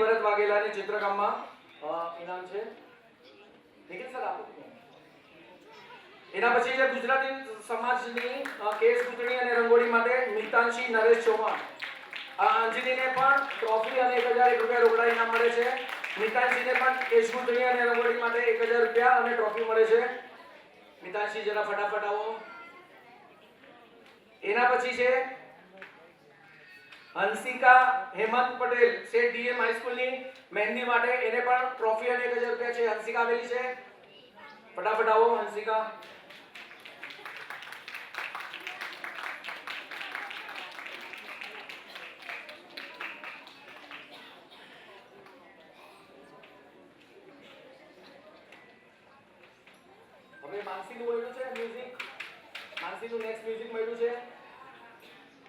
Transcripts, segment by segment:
વાઘેલાની ચિત્રકામમાં ઇનામ છે? નિખિલ સર આપો? એના પછી છે ગુજરાતી સમાજની કેસ પૂતળી અને રંગોળી માટે મિતાંશી નરેશ ચૌહાણ. આ અંજલીને પણ ટ્રોફી અને એક હજાર એક રૂપિયા રોકડા ઇનામ મળે છે. મિતાંશીને પણ કેસ પૂતળી અને રંગોળી માટે એક હજાર રૂપિયા અને ટ્રોફી મળે છે. મિતાંશી જરા ફટાફટ આવો. એના પછી છે હંસિકા હેમંત પટેલ છે ડીએમ હાઈસ્કૂલની મહેંદી માટે એને પણ ટ્રોફી અને એક હજાર રૂપિયા છે. હંસિકા આવેલી છે. ફટાફટ આવો હંસિકા હવે માનસીનું મળ્યું છે મ્યુઝિક માનસીનું નેક્સ્ટ મ્યુઝિક મળ્યું છે.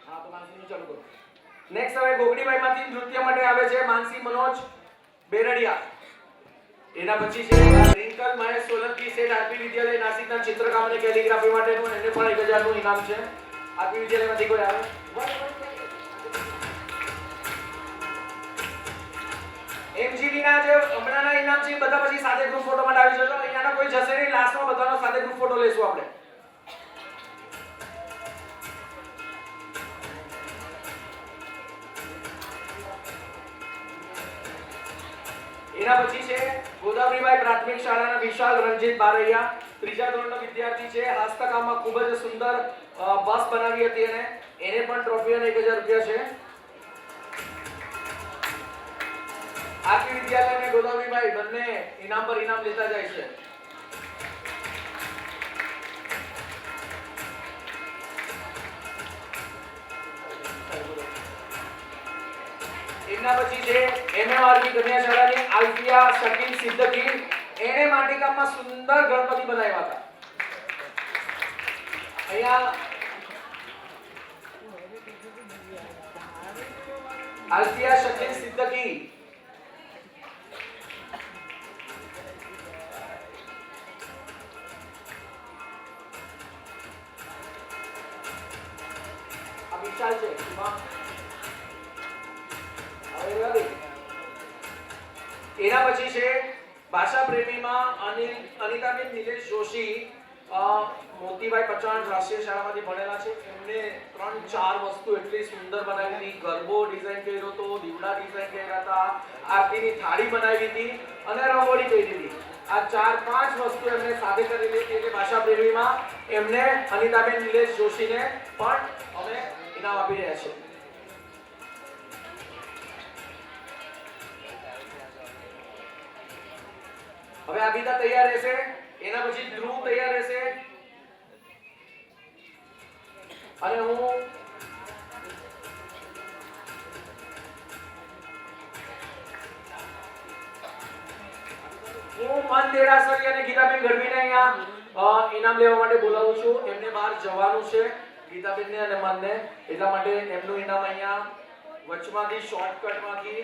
હા, તો માનસીનું ચાલુ કરો. નેક્સ્ટ હવે ગોગડીબાઈમાંથી નૃત્ય માટે આવે છે માનસી મનોજ બેરડિયા એના પછી છે રિંકલ મહેશ સોલંકી સેટ આરપી વિદ્યાલય નાસિકના ચિત્રકામ અને કેલિગ્રાફી માટેનું એને પણ એક હજારનું ઇનામ છે. આરપી વિદ્યાલયમાંથી કોઈ આવે? એમજીબી ના જે હમણાંના ઇનામ છે બધા પછી સાથે ગ્રુપ ફોટો માટે આવી જજો. અહીંયાના કોઈ જશે નહીં. લાસ્ટમાં બધાનો સાથે ગ્રુપ ફોટો લેશું આપણે. એના પછી છે ગોદાવરીબાઈ પ્રાથમિક શાળાના વિશાલ રંજીત બારૈયા. ત્રીજા ધોરણનો વિદ્યાર્થી છે. હસ્તકામમાં ખૂબ જ સુંદર બસ બનાવી હતી અને એને પણ ટ્રોફી અને એક હજાર રૂપિયા છે. આખી વિદ્યાલય અને ગોદાવરીબાઈ બંને ઇનામ પર ઇનામ લેતા જાય છે. એમના પછી છે, એમએમઆરબી કન્યા શાળાની આલ્ફિયા શકીલ સિદ્દકી એણે માટીકામમાં સુંદર ગણપતિ બનાવ્યા હતા. અહીંયા આલ્ફિયા શકીલ સિદ્દકી વિશાલ છે એના પછી છે ભાષા પ્રેમીમાં અનિલ, અનિતાબેન નિલેશ જોશી મોતીભાઈ પચાણ રાષ્ટ્રીય શાળામાંથી ભણેલા છે. એમને ત્રણ ચાર વસ્તુ એટલી સુંદર બનાવી હતી. ગરબો ડિઝાઇન કર્યો હતો, દીવડા ડિઝાઇન કર્યા હતા, આરતીની થાળી બનાવી હતી અને રંગોળી કરી હતી. આ ચાર પાંચ વસ્તુ એમને સાથે કરેલી હતી એટલે ભાષા પ્રેમીમાં એમને અનિતાબેન નિલેશ જોશીને પણ અમે ઇનામ આપી રહ્યા છીએ. હવે આબિદા તૈયાર રહેશે. એના પછી ધ્રુવ તૈયાર રહેશે. અને હું હું મન દેરાસરી અને ગીતાબેન ગઢવીને અહીંયા ઇનામ લેવા માટે બોલાવું છું. એમને બહાર જવાનું છે ગીતાબેનને અને મનને. એટલા માટે એમનું ઇનામ અહીંયા વચમાંથી શોર્ટકટમાંથી